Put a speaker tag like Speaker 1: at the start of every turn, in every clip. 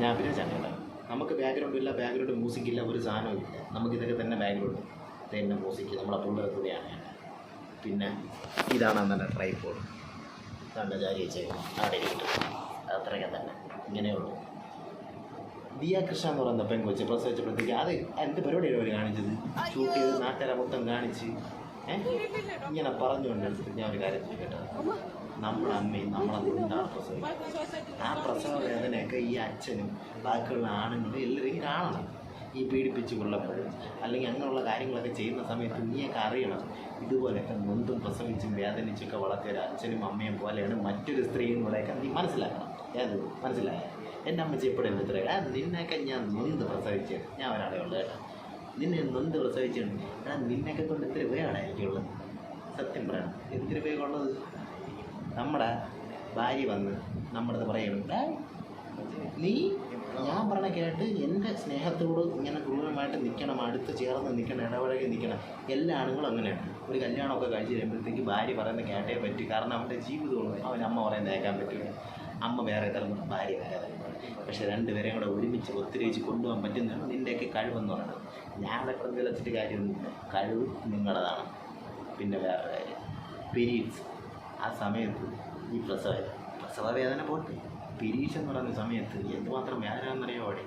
Speaker 1: ഞാൻ പിന്നെ ചങ്ങല നമുക്ക് ബാക്ക്ഗ്രൗണ്ട് ഇല്ല ബാക്ക്ഗ്രൗണ്ട് മ്യൂസിക് ഇല്ല ഒരു സാധനവും ഇല്ല. നമുക്ക് ഇതൊക്കെ തന്നെ ബാക്ക്ഗ്രൗണ്ട് തന്നെ മ്യൂസിക് നമ്മളെ പിള്ളേരെ കൂടെയാണ് പിന്നെ ഇതാണ് അന്നെ ട്രൈപ്പോഡ് കണ്ട ജാരി വെച്ചേക്കുന്നത്. അവിടെ അത്രയൊക്കെ തന്നെ. ഇങ്ങനെയുള്ളൂ ദിയ കൃഷ്ണ എന്ന് പറയുന്ന പെൺകൊച്ച് പ്രസവിച്ചപ്പോഴത്തേക്ക് അത് എന്ത് പരിപാടിയാണ് അവർ കാണിച്ചത്? ഷൂട്ട് ചെയ്ത് നാട്ടുകാരെ മൊത്തം കാണിച്ച് ഇങ്ങനെ പറഞ്ഞുകൊണ്ട് എടുത്തിട്ട് ഞാൻ ഒരു കാര്യം ചോദിക്കട്ടെ? നമ്മുടെ അമ്മയും നമ്മളെ കൊണ്ടാണ് പ്രസവിക്കുന്നത് ആ പ്രസവ വേദനയൊക്കെ ഈ അച്ഛനും ബാക്കിയുള്ള ആണുങ്ങളും എല്ലാവരും കാണണം. ഈ പീഡിപ്പിച്ച് കൊള്ളപ്പെടും അല്ലെങ്കിൽ അങ്ങനെയുള്ള കാര്യങ്ങളൊക്കെ ചെയ്യുന്ന സമയത്ത് നീയൊക്കെ അറിയണം. ഇതുപോലെയൊക്കെ നൊന്തും പ്രസവിച്ചും വേദനിച്ചൊക്കെ വളർത്തിയ ഒരു അച്ഛനും അമ്മയും പോലെയാണ് മറ്റൊരു സ്ത്രീയും കൂടെയൊക്കെ നീ മനസ്സിലാക്കണം. ഏത്? മനസ്സിലായ? എന്റെ അമ്മച്ചി എപ്പോഴും ഇത്ര ആ നിന്നെയൊക്കെ ഞാൻ നൊന്ത് പ്രസവിച്ച് ഞാൻ ഒരാളെ ഉള്ളു കേട്ടോ. നിന്നെ നൊന്ത് പ്രസവിച്ചിട്ടുണ്ട്. എടാ നിന്നൊക്കെ കൊണ്ട് ഇത്തിരി ഉപയോഗമാണ് എനിക്കുള്ളത് സത്യം പറയണം. എന്തിനു ഉപയോഗമുള്ളത് നമ്മുടെ ഭാര്യ വന്ന് നമ്മുടെ പറയുന്നുണ്ട് നീ ഞാൻ പറഞ്ഞ കേട്ട് എന്റെ സ്നേഹത്തോട് ഇങ്ങനെ ക്രൂരമായിട്ട് നിൽക്കണം അടുത്ത് ചേർന്ന് നിൽക്കണം ഇടപഴകി നിൽക്കണം എല്ലാ ആണുങ്ങളും അങ്ങനെയാണ്. ഒരു കല്യാണമൊക്കെ കഴിച്ച് കഴിയുമ്പോഴത്തേക്ക് ഭാര്യ പറയുന്ന കേട്ടേ പറ്റൂ. കാരണം അവന്റെ ജീവിതമാണ് അവൻ അമ്മ പറയുന്നത് കേൾക്കാൻ പറ്റില്ല അമ്മ വേറെ തലമുറ ഭാര്യ വേറെ തലമുറ. പക്ഷെ രണ്ടുപേരെയും കൂടെ ഒരുമിച്ച് ഒത്തിരിച്ച് കൊണ്ടുപോകാൻ പറ്റുന്നതാണ് നിന്റെയൊക്കെ കഴിവെന്ന് പറയുന്നത്. ഞാൻ അവിടെ കൊണ്ട് വിളച്ചിട്ട് കാര്യമൊന്നുമില്ല കഴിവ് നിങ്ങളുടേതാണ്. പിന്നെ വേറെ കാര്യം. പിരീഡ്സ് ആ സമയത്ത് ഈ പ്രസവ പ്രസവ വേദന പോട്ടെ. പീരീഡ്സ് എന്ന് പറയുന്ന സമയത്ത് എന്തുമാത്രം വേദന എന്നറിയാമോ അവിടെ?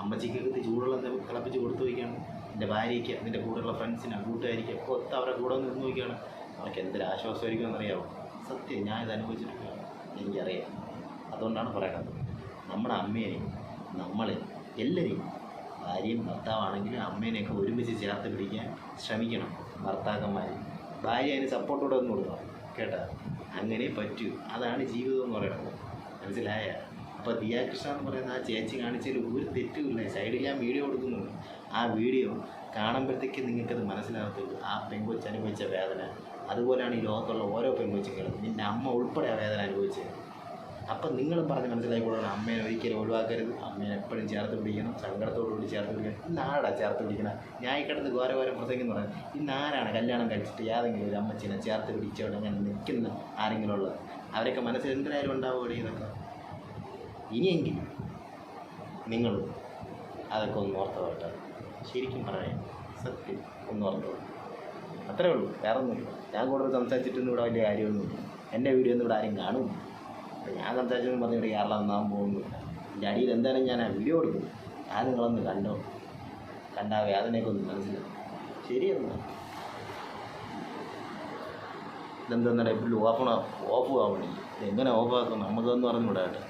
Speaker 1: അമ്മച്ചിക്കൊക്കെ ചൂടുള്ള തിളപ്പിച്ച് കൊടുത്തു വയ്ക്കുകയാണ് എന്റെ ഭാര്യയ്ക്ക് നിന്റെ കൂടെയുള്ള ഫ്രണ്ട്സിന് കൂട്ടുകാരിക്ക് ഒത്ത് അവരുടെ കൂടെ നിന്ന് നോക്കിയാണ് അവർക്ക് എന്തൊരു ആശ്വാസമായിരിക്കും എന്നറിയാമോ സത്യം ഞാൻ ഇത് എനിക്കറിയാം. അതുകൊണ്ടാണ് പറയുന്നത് നമ്മുടെ അമ്മേനെ നമ്മളെ എല്ലാവരെയും ഭാര്യയും ഭർത്താവാണെങ്കിലും അമ്മേനെയൊക്കെ ഒരുമിച്ച് ചേർത്ത് പിടിക്കാൻ ശ്രമിക്കണം ഭർത്താക്കന്മാർ ഭാര്യ അതിന് സപ്പോർട്ടോടെ ഒന്ന് കൊടുക്കണം. കേട്ടോ? അങ്ങനെ പറ്റൂ. അതാണ് ജീവിതം എന്ന് പറയുന്നത്. മനസ്സിലായ? അപ്പോൾ ദിയാകൃഷ്ണ എന്ന് പറയുന്ന ആ ചേച്ചി കാണിച്ചതിൽ ഒരു തെറ്റുമില്ല. സൈഡിൽ ഞാൻ വീഡിയോ കൊടുക്കുന്നുണ്ട്. ആ വീഡിയോ കാണുമ്പോഴത്തേക്ക് നിങ്ങൾക്കത് മനസ്സിലാകത്തുള്ളൂ. ആ പെൺകൊച്ച് അനുഭവിച്ച വേദന. അതുപോലെയാണ് ഈ ലോകത്തുള്ള ഓരോ പെൺകൊച്ചുങ്ങളും നിന്റെ അമ്മ ഉൾപ്പെടെ ആ വേദന അനുഭവിച്ചത്. അപ്പം നിങ്ങളും പറഞ്ഞ് മനസ്സിലാക്കിക്കൊള്ളണം. അമ്മേനെ ഒരിക്കലും ഒഴിവാക്കരുത്. അമ്മേനെ എപ്പോഴും ചേർത്ത് പിടിക്കണം. സങ്കടത്തോടുകൂടി ചേർത്ത് പിടിക്കണം. ഇന്ന് ആരാടാ ചേർത്ത് പിടിക്കണം? ഞാൻ ഈ കിടന്ന് ഘോര ഘോരം പറയുന്നത് പറയാം ഇന്ന് ആരാണ് കല്യാണം കഴിച്ചിട്ട് ഏതെങ്കിലും ഒരു അമ്മച്ചിനെ ചേർത്ത് പിടിച്ചോണ്ട് അങ്ങനെ നിൽക്കുന്ന ആരെങ്കിലും ഉള്ളത് അവരൊക്കെ മനസ്സിൽ എന്തായാലും ഉണ്ടാവുക ഇതൊക്കെ? ഇനിയെങ്കിലും നിങ്ങൾ അതൊക്കെ ഒന്ന് ഓർത്ത് കേട്ടോ ശരിക്കും പറയാം സത്യം ഒന്ന് ഓർത്തോ അത്രേ ഉള്ളൂ. വേറെ ഒന്നുമില്ല ഞാൻ കൂടുതൽ സംസാരിച്ചിട്ടൊന്നും ഇവിടെ വലിയ കാര്യമൊന്നുമില്ല. എന്റെ വീഡിയോ ഒന്നും ഇവിടെ ആരും കാണും. അപ്പോൾ ഞാൻ സംസാരിച്ചെന്ന് പറഞ്ഞ് ഇവിടെ കേരളം നന്നാൻ പോകുന്നില്ല എന്റെ അടിയിൽ എന്തായാലും ഞാൻ ആ വീഡിയോ എടുക്കും ഞാൻ നിങ്ങളൊന്ന് കണ്ടോ? കണ്ട വേദനയൊക്കെ ഒന്ന് മനസ്സിലാവും ശരിയെന്നാ. ഇതെന്താ എപ്പോഴും ഓഫണ ഓഫ് ആവണേ. ഇതെങ്ങനെ ഓഫാക്കും നമുക്കെന്ന് കേട്ടോ.